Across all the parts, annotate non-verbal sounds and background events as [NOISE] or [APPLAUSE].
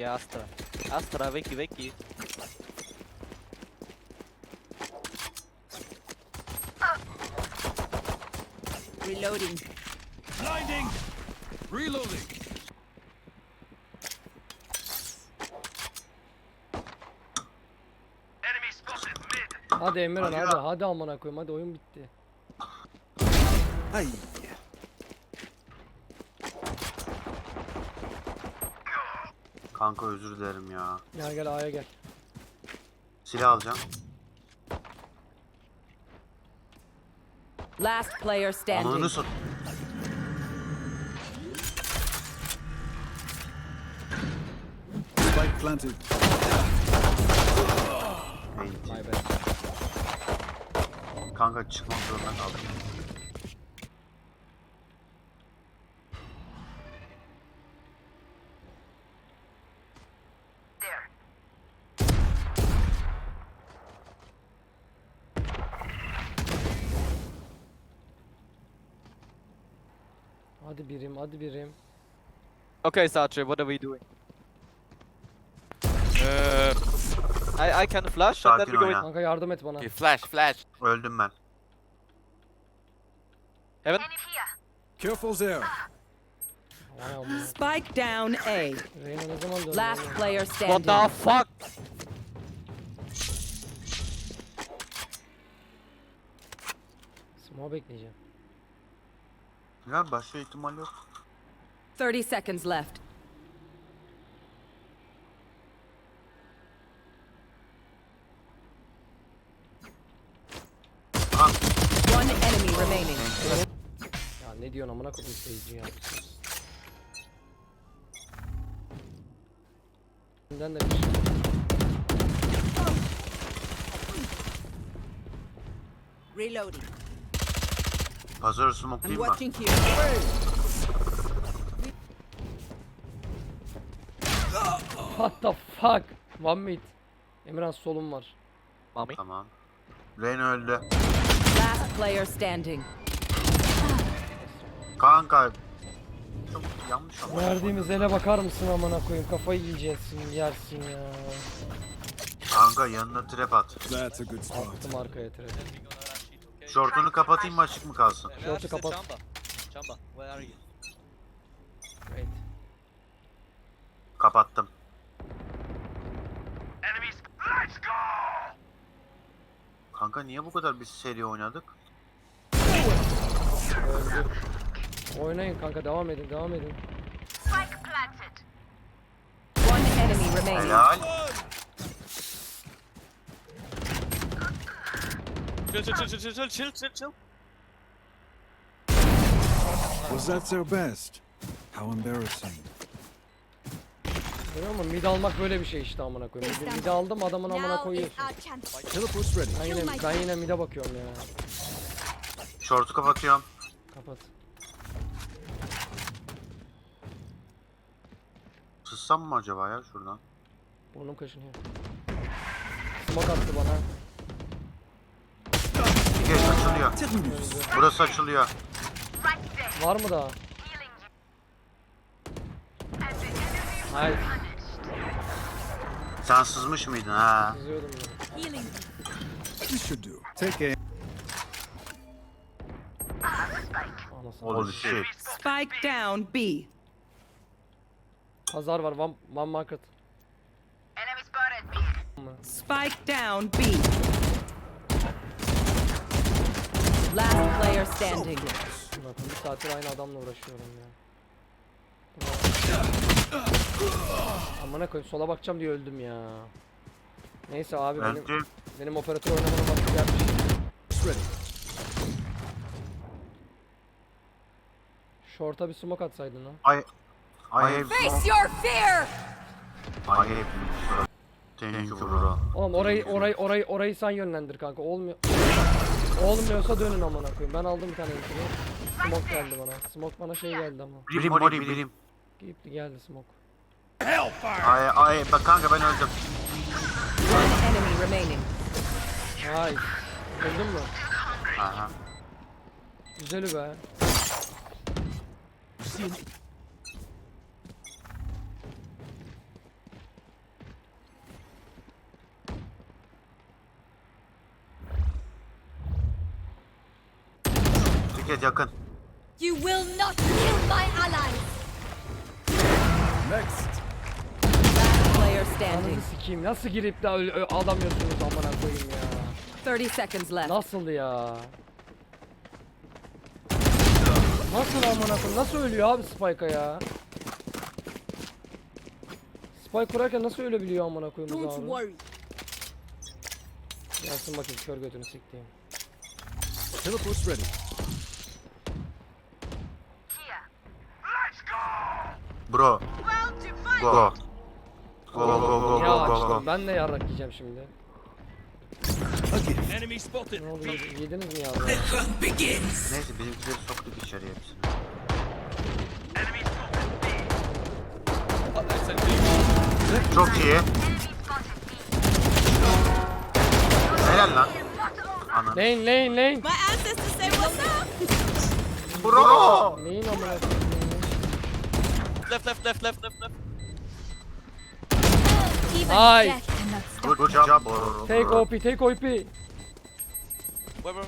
Yeah, Astra. Astra, wakey, wakey. Reloading. Blinding! Reloading! Hadi Emirhan Hadi hadi ya. hadi amına koyayım hadi oyun bitti. Ay. Kanka özür dilerim ya. Gel gel A'ya gel. Silah alacağım. Last player standing. Ananı sat. Spike planted. Kanka çıkmak zorunda kaldım. Hadi birim hadi birim. Okay, Sartre, what are we doing? Uh, I I can flash and then Sakin we go in oyna. Kanka yardım et bana. Okay, flash, flash. Öldüm ben. heaven. Careful there. Vay amına. Spike down A. Reyna ne zaman döndü? Last oğlum? player What standing. the fuck? Smoke bekleyeceğim. Ya başka ihtimal yok. 30 seconds left. One enemy remaining. Ya ne diyorsun amına koyayım seyirci ya. Benden de bir şey. Reloading. Pazarı smoke'layım mı? here. What the fuck? One mid. Emirhan solum var. Mommy. Tamam. Reyna öldü. Last player standing. Kanka. Çok yanlış ama. Verdiğimiz ele bakar mısın amına koyayım? Kafayı yiyeceksin, yersin ya. Kanka yanına trap at. That's a good spot. Attım arkaya treni. Şortunu kapatayım mı açık mı kalsın? Şortu kapat. Chamba. Chamba, where are you? Wait. Kapattım. Kanka niye bu kadar biz seri oynadık? Öldü. Oynayın kanka devam edin devam edin. One enemy remaining. Helal. Chill, chill, chill, chill, chill, chill, chill, chill. Was that their best? How embarrassing. Görüyor musun? Mid almak böyle bir şey işte amına koyayım. Mid, mid aldım adamın amına Now is koyuyorsun. our chance. Teleport's ready. Ben yine, ben yine mid'e bakıyorum ya. Şortu kapatıyorum. Kapat. Sıssam mı acaba ya şuradan? Burnum kaşınıyor. Smoke attı bana. Açılıyor. Burası açılıyor. Var mı daha? Hayır. Sen sızmış mıydın ha? Sızıyordum Anasını. Holy shit. Spike down B. Pazar var. One, one market. Spike down B. Last player standing. Bakın bir saattir aynı adamla uğraşıyorum ya. Amına koyayım sola bakacağım diye öldüm ya. Neyse abi benim Öldü. benim operatör oynamanın vakti gelmiş. Short'a bir smoke atsaydın ha. Ay. Ay hep. Face your fear. Ay hep. Thank you bro. Oğlum orayı orayı orayı orayı sen yönlendir kanka. Olmuyor. Olmuyorsa dönün amına koyayım. Ben aldım bir tane intini. Smoke geldi bana. Smoke bana şey geldi ama. Birim mori birim. Gitti geldi smoke. Ay ay bak kanka ben öldüm. One enemy remaining. Hay. Öldün mü? Aha. Güzeli be. Market yakın. You will not kill my allies. Next. Last player standing. Ananı sikeyim. Nasıl girip de öl- ö- alamıyorsunuz amına koyayım ya. 30 seconds left. Nasıl ya? Nasıl amına koyayım? Nasıl ölüyor abi Spike'a ya? Spike kurarken nasıl ölebiliyor amına koyayım bu Don't zamanı? worry. Gelsin bakayım kör götünü siktiğim. Teleport's ready. Bro. Go. Go go go go Ya go go. açtım. Ben de yarrak yiyeceğim şimdi. Enemy spotted. Ne oldu? yedi- Yediniz mi yarrağı? Neyse bizimkileri soktuk içeriye hepsini. Oh, I said B. Çok iyi. Helal lan. Ana. Lane lane lane. My ancestors say what's up. Bro. Neyin amına koyayım? Left, left, left, left, left, left. Even Nice. death cannot stop. Good, good job bro. Take OP take OP. Bro?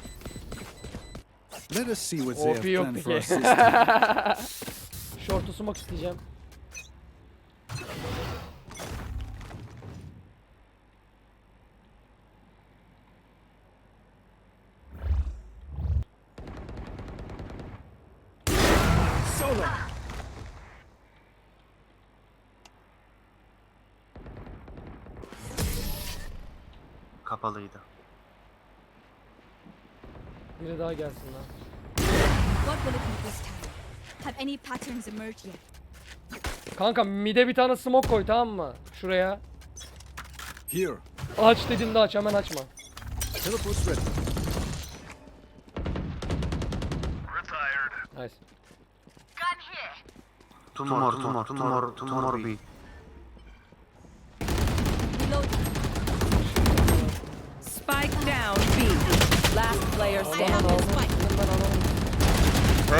Let us see what they OP have yok planned for our ke. system. [LAUGHS] Short'u smoke isteyeceğim. Kapalıydı. Biri daha gelsin lan. What will it be this time? Have any patterns emerged yet? Kanka mide bir tane smoke koy tamam mı? Şuraya. Here. Aç dediğimde aç hemen açma. Teleport's ready. Nice. Tumor, tumor, tumor, tumor B. Reload.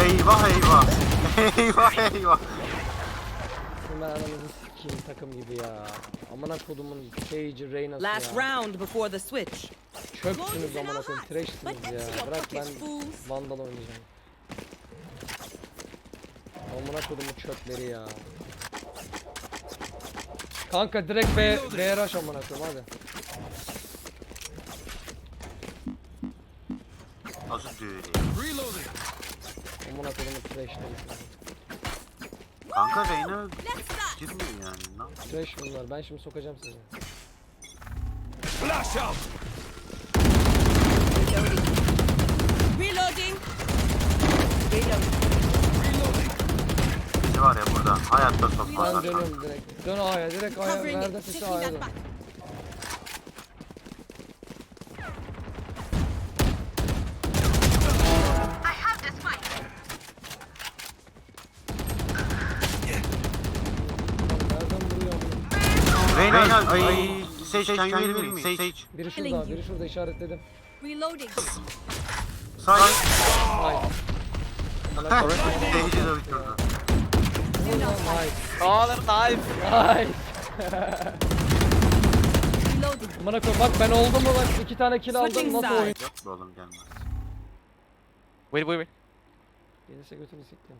Eyvah eyvah. eyvah eyvah. Ananızı sikeyim takım gibi ya. Amına kodumun Sage'i Reyna'sı Last ya. round before the switch. Çöpsünüz amına. But Trash'siniz ya. Bırak ben. Vandal oynayacağım. Amına kodumun çöpleri ya. Kanka direkt B, B rush amına koyayım hadi. Nasıl düğün? Reloading. Amına kodumun trash'leri. Kanka Reyna girmiyor yani. Ne yapayım? Trash bunlar. Ben şimdi sokacağım sizi. Flash out. Reloading. Bizi var ya burada hayatta Ben sokmazlar. dönüyorum direkt. Dön A'ya direkt A'ya. Covering it. sesi Taking A'ya that dön. back. Reyna ay Sage can you hear me? Sage. Biri şurada, biri şurada işaretledim. Reloading. Sage. Hayır. Sage'i de bitirdi. That knife. Nice. Reloading. Amına koy bak ben oldum mu bak iki tane kill aldım nasıl oyun? Yok be oğlum gelmez. Wait, wait, wait. Gelirse götünü siktim.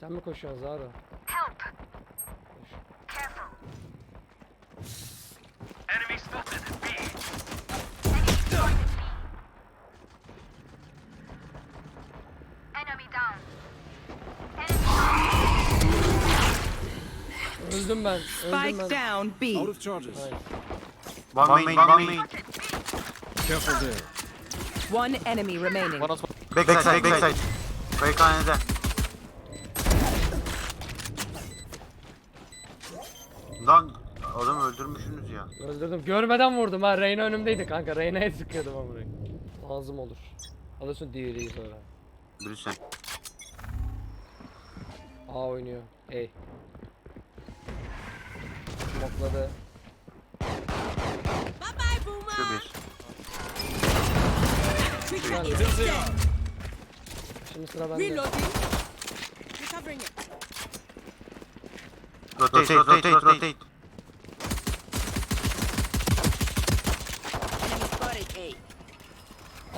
Sen mi koşuyorsun Zara? Koş. Enemy spotted. B. Öldüm ben. Öldüm Spike ben. down B. Out of charges. Nice. One main, one main. Careful there. One enemy remaining. One on top. Backside, backside. Kayıkhanede. Öldürdüm. Görmeden vurdum ha. Reyna önümdeydi kanka. Reyna'ya sıkıyordum ama burayı. Lazım olur. Alırsın diğeriyi sonra. Bilirsen. A oynuyor. Ey. Smokladı. Bye bye, Şu Boomer. bir. Güzel. Şimdi sıra bende. Reloading. Recovering it. Rotate, rotate, rotate. Enemy spotted A.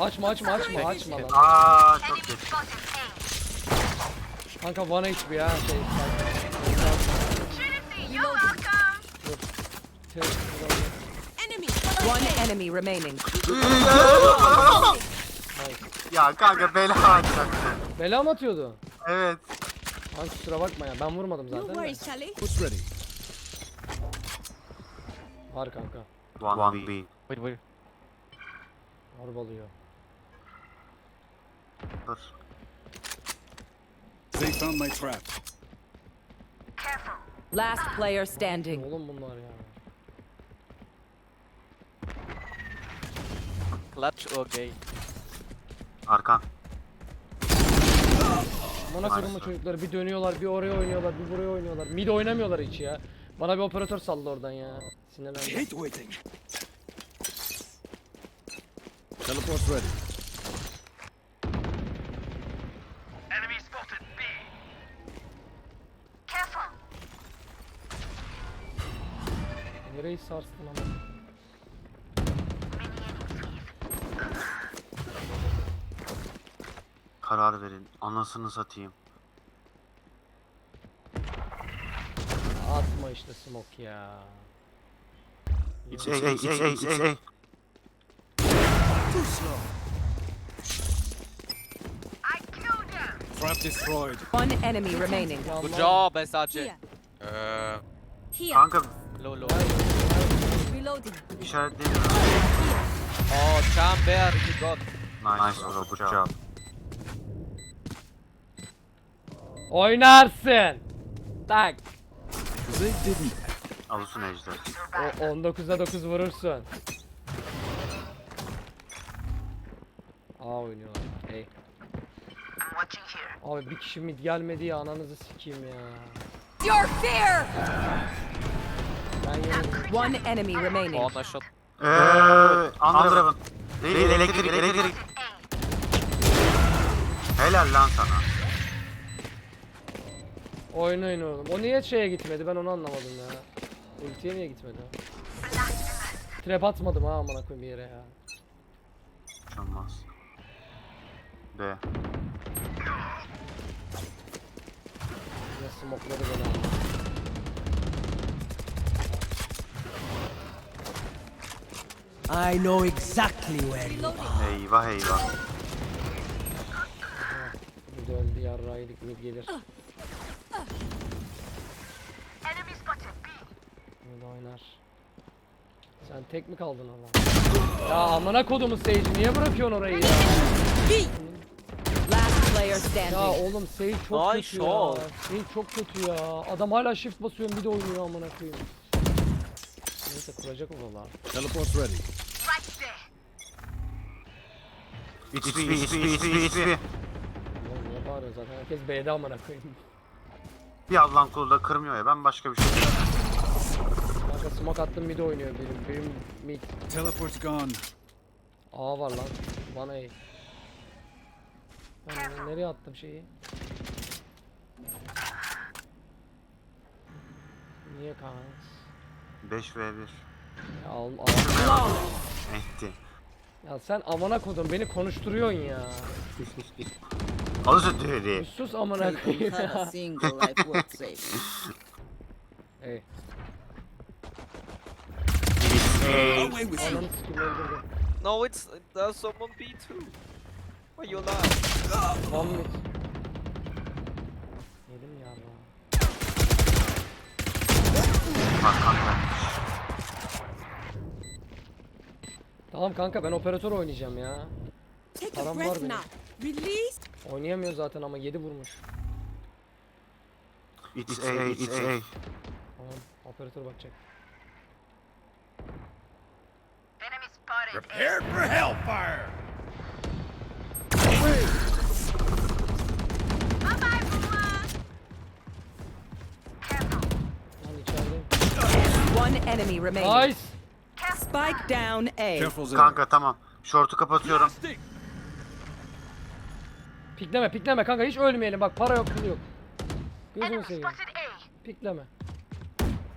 Açma açma açma açma lan. Aa çok geç. Kanka one HP ya şey. One enemy remaining. Ya kanka bela atacaktı. Bela mı atıyordu? Evet. Kanka kusura bakma ya ben vurmadım zaten. de. Who's ready? Var kanka. One B. Wait, wait. Arbalıyor. Dur. They found my trap. Last player standing. Oğlum bunlar ya. Clutch or gay? Arkan. Bana koyma çocukları bir dönüyorlar bir oraya oynuyorlar bir buraya oynuyorlar. Mid oynamıyorlar hiç ya. Bana bir operatör saldı oradan ya. Sinirlendim. Teleport's ready. Nereyi sarstın ama. Karar verin. Anasını satayım. Atma işte smoke ya. It's A, A, it's A, it's A. Trap destroyed. One enemy remaining. Good job, SRJ. Uh, Here. Kanka low, low. Reloading. işaretleyeyim. Oh, chamber, you got. Nice bro, good job. Oynarsın. Tak. Didn't. Alırsın ejder. O 19'a 9 vurursun. Aa oynuyorlar. Hey. Abi bir kişi mid gelmedi ya ananızı sikeyim ya. Your fear! One enemy remaining. Oh, nice shot. Eee, Andrev'in. Değil, elektrik, elektrik. Helal lan sana. Oynayın oğlum. O niye şeye gitmedi ben onu anlamadım ya. Ultiye niye gitmedi o? Trap atmadım ha amına koyayım bir yere ya. Hiç olmaz. B. Yine smokladı beni I know exactly where you Reloading. Eyvah eyvah. Bir de öldü yarraydık mid gelir. Mid oynar. Sen tek mi kaldın ama? Ya amına kodumu Sage niye bırakıyorsun orayı ya? Last player Ya standing. oğlum Sage çok Nice kötü ya. shot. Sage çok kötü ya. Adam hala shift basıyor bir de oynuyor amına koyayım. Neyse kuracak o valla. Teleport's ready. İt's B, it's B. Oğlum niye bağırıyor zaten herkes B'de amına koyayım. Bir Allah'ın kulu da kırmıyor ya ben başka bir şey Kanka smoke attım bir de oynuyor benim. Benim mid. Teleport's gone. A var lan. Bana A. Ben nereye attım şeyi? Niye kanks? 5 v 1. Ya, al, al. Etti. ya sen amına kodum beni konuşturuyorsun ya. Alırsın dedi. Sus amına koyayım ya. you. Ananı sikim öldürdüm. No, it's there's someone B too. Why you lie? One mid. Yedim ya lan. Bak Tamam kanka ben operatör oynayacağım ya. Param var benim. Oynayamıyor zaten ama 7 vurmuş. It's A, it's A. Tamam operatör bakacak. Prepared for hellfire. One enemy remaining. Nice. Spike down A. Careful. Kanka tamam. Short'u kapatıyorum. Pikleme pikleme kanka hiç ölmeyelim bak para yok pul yok. Gözünü seveyim. Pikleme.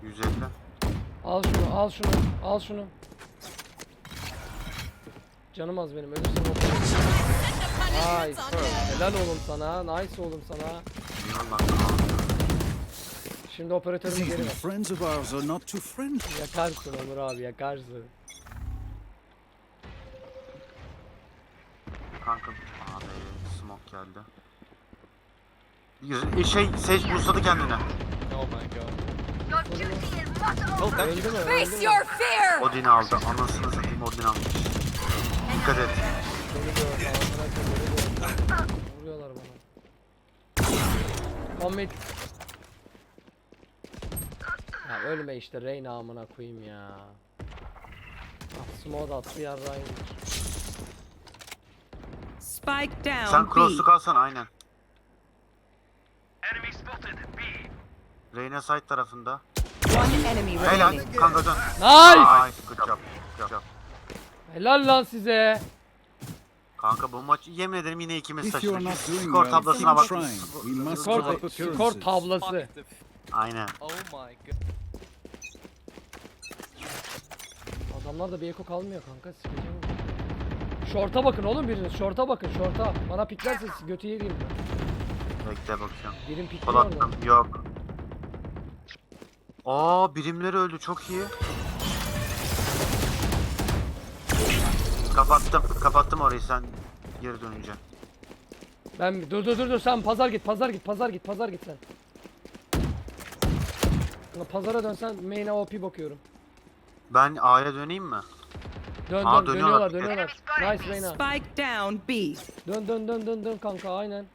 150. Al şunu al şunu al şunu. Canım az benim. Ölürsem operatör. Nice. Helal oğlum sana. Nice oğlum sana. Eyvallah. Şimdi operatörümü geri ver. friends of ours are not too friendly. Yakarsın Onur abi yakarsın. Kanka. Abi smoke geldi. Bir- Şey Sage bursladı kendine. Oh my god. Oh, thank Öldü you. mü? Öldü Face mü? your fear! Odin aldı. Anasını satayım Odin almış. Dikkat et. Beni gör. amına koyayım, beni gör. Vuruyorlar bana. Muhammed. Ya ölme işte Reyna amına koyayım ya. Ah, Smoke da attı yarrağıyım. Spike Sen down cross'u B. kalsana aynen. Enemy spotted. B. Reyna side tarafında. One enemy Helal. remaining. Kanka dön. Nice! Nice. Good job. Good job. Helal lan size. Kanka bu maç yemin ederim yine ikimiz If you are taşıdık. not doing Skor well, tablasına keep bak. trying. We must Skor, skor appearances. tablası. Aynen. Oh my god. Adamlar da bir eko kalmıyor kanka. sikeceğim. Şorta bakın oğlum biriniz. Şorta bakın şorta. Bana piklerse götü yiyeyim ben. Bekle bakıyorum. Birim Kol orada. attım. Yok. Aa birimleri öldü çok iyi. Kapattım. Kapattım orayı sen geri dönünce. Ben dur dur dur dur sen pazar git pazar git pazar git pazar git sen. Ulan Pazara dönsen main'e OP bakıyorum. Ben A'ya döneyim mi? Dön Aa, dön dönüyorlar. dönüyorlar. Nice Reyna. Spike down B. Dön dön dön dön dön kanka aynen.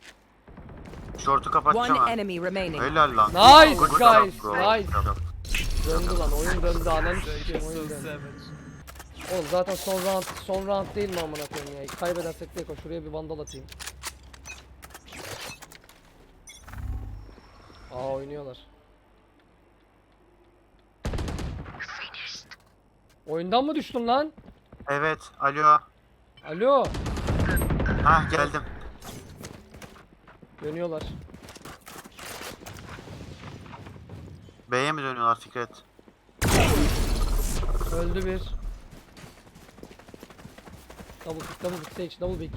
Şortu kapatacağım One ha. enemy remaining. Helal lan. Nice Good job, guys bro. nice. Good job. Döndü lan oyun döndü ananı sikeyim So oyun döndü. savage. Oğlum zaten son round son round değil mi amına koyayım ya? Kaybedersek de koş şuraya bir vandal atayım. Aa oynuyorlar. Oyundan mı düştün lan? Evet. Alo. Alo. Hah geldim. Dönüyorlar. B'ye mi dönüyorlar Fikret? Öldü bir. Double pick, double pick, sage, double pick.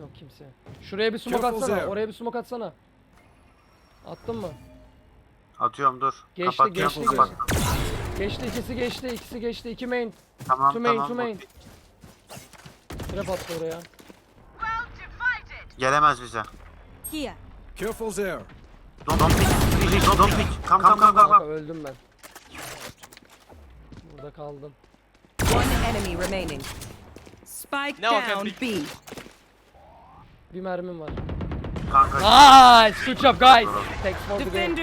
Yok kimse. Şuraya bir smoke atsana. Oraya bir smoke atsana. Attın mı? Atıyorum dur. Geçti, Kapatıyorum, geçti, kapattım. Geçti ikisi geçti, ikisi geçti. iki main. Tamam Two main, tamam. two main. Trap attı oraya. Gelemez bize. Here. Careful there. Don't, don't pick. Please don't, don't pick. Come come come come. Kanka come. öldüm ben. Burada kaldım. One enemy remaining. Spike Now I down be- B. Bir mermim var. Kanka. Nice! Good job guys! Thanks for the game. Defender